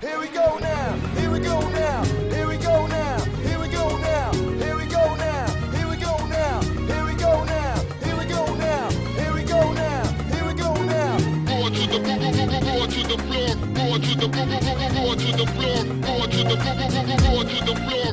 Here we go now. Here we go now. Here we go now. Here we go now. Here we go now. Here we go now. Here we go now. Here we go now. Here we go now. Here we go now. Going to the floor! going to the floor. Going to the going to the floor. Going to the floor.